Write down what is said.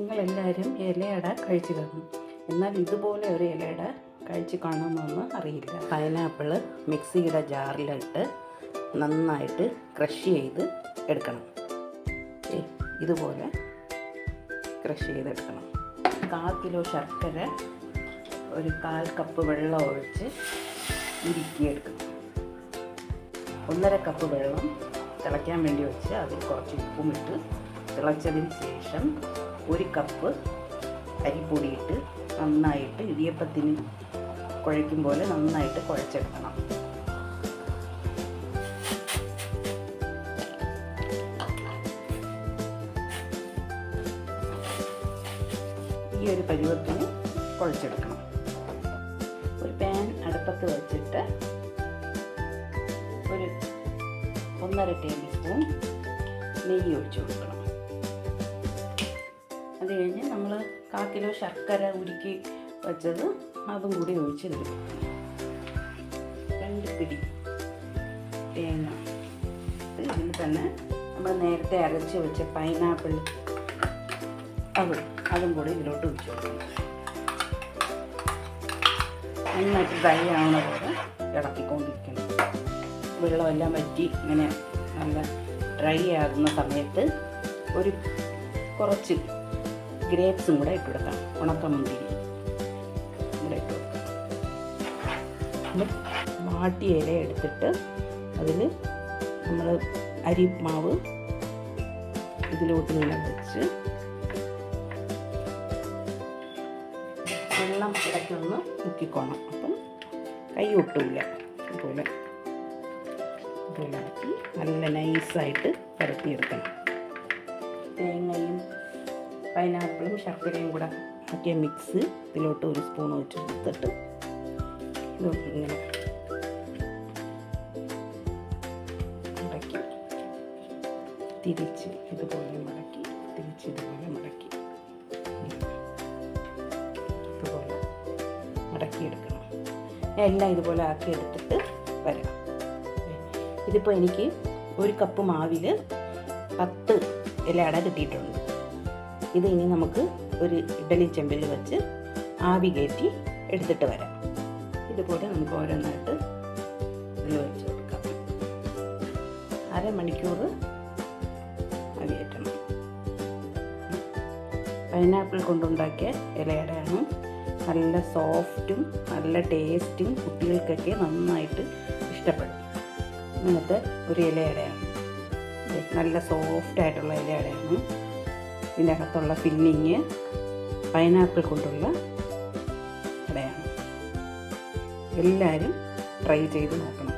നിങ്ങളെല്ലാവരും ഇലയട കഴിച്ചു കാണും എന്നാൽ ഇതുപോലെ ഒരു ഇലയട കഴിച്ചു കാണുമെന്ന് അറിയില്ല. പൈനാപ്പിൾ മിക്സിയുടെ ജാറിലിട്ട് നന്നായിട്ട് ക്രഷ് ചെയ്ത് എടുക്കണം. ഇതുപോലെ ക്രഷ് ചെയ്തെടുക്കണം. കാൽ കിലോ ശർക്കര ഒരു കാൽ കപ്പ് വെള്ളം ഒഴിച്ച് ഉരുക്കിയെടുക്കണം ഒന്നര കപ്പ് വെള്ളം തിളയ്ക്കാൻ വേണ്ടി വെച്ച് അതിൽ കുറച്ച് ഉപ്പുമിട്ട് തിളച്ചതിന് ശേഷം ഒരു കപ്പ് അരിപ്പൊടിയിട്ട് നന്നായിട്ട് ഇടിയപ്പത്തിന് കുഴയ്ക്കും പോലെ നന്നായിട്ട് കുഴച്ചെടുക്കണം. ഈ ഒരു പരുവത്തിന് കുഴച്ചെടുക്കണം. ഒരു പാൻ അടുപ്പത്ത് വെച്ചിട്ട് ഒരു ഒന്നര ടേബിൾ സ്പൂൺ നെയ്യ് ഒഴിച്ചു കൊടുക്കണം. അത് കഴിഞ്ഞ് നമ്മൾ കാ കിലോ ശർക്കര ഉരുക്കി വെച്ചത് അതും കൂടി ഒഴിച്ച് തരും രണ്ട് പിടി തേങ്ങ. ഇതിൽ തന്നെ നമ്മൾ നേരത്തെ അരച്ച് വെച്ച പൈനാപ്പിൾ അത് അതും കൂടി ഇതിലോട്ട് ഒഴിച്ച് കൊടുക്കണം നന്നായിട്ട് ഡ്രൈ ആവണ പോലെ ഇളക്കിക്കൊണ്ടിരിക്കണം. വെള്ളമെല്ലാം വറ്റി ഇങ്ങനെ നല്ല ഡ്രൈ ആകുന്ന സമയത്ത് ഒരു കുറച്ച് ഗ്രേപ്സും കൂടെ ഇട്ട് കൊടുക്കാം. ഉണക്കമുന്തിരി കൂടെ ഇട്ട് കൊടുക്കാം. വാട്ടിയ ഇല എടുത്തിട്ട് അതിൽ നമ്മൾ അരി മാവ് ഇതിലോട്ട് ഇങ്ങനെ വെച്ച് വെള്ളം ഇടയ്ക്കൊന്ന് മുക്കിക്കോണം. അപ്പം കൈ ഒട്ടില്ല അതുപോലെ ഇതുപോലെ ആക്കി നല്ല നൈസായിട്ട് പരത്തിയെടുക്കണം. തേങ്ങയും പൈനാപ്പിളും ശർക്കരയും കൂടെ ആക്കിയ മിക്സ് ഇതിലോട്ട് ഒരു സ്പൂൺ വെച്ച് എടുത്തിട്ട് ഇത് ഇങ്ങനെ മുടക്കി തിരിച്ച് ഇതുപോലെ മുടക്കി തിരിച്ച് ഇതുപോലെ മുടക്കി ഇതുപോലെ മുടക്കിയെടുക്കണം. എല്ലാം ഇതുപോലെ ആക്കി എടുത്തിട്ട് വരാം. ഇതിപ്പോൾ എനിക്ക് ഒരു കപ്പ് മാവിൽ പത്ത് ഇലയട കിട്ടിയിട്ടുണ്ട്. ഇത് ഇനി നമുക്ക് ഒരു ഇഡലി ചെമ്പിൽ വെച്ച് ആവി കയറ്റി എടുത്തിട്ട് വരാം. ഇതുപോലെ നമുക്ക് ഓരോന്നായിട്ട് വെച്ച് കൊടുക്കാം. അരമണിക്കൂർ ആവി കയറ്റണം പൈനാപ്പിൾ കൊണ്ടുണ്ടാക്കിയ ഇലയടയാണ് നല്ല സോഫ്റ്റും നല്ല ടേസ്റ്റും കുട്ടികൾക്കൊക്കെ നന്നായിട്ട് ഇഷ്ടപ്പെടും. ഇങ്ങനത്തെ ഒരു ഇലയടയാണ്. നല്ല സോഫ്റ്റായിട്ടുള്ള ഇലയടയാണ്. ഇതിന്റെ അകത്തുള്ള ഫില്ലിങ് പൈനാപ്പിൾ കൊണ്ടുള്ള ഇടയാണ് എല്ലാവരും ട്രൈ ചെയ്ത് നോക്കണം.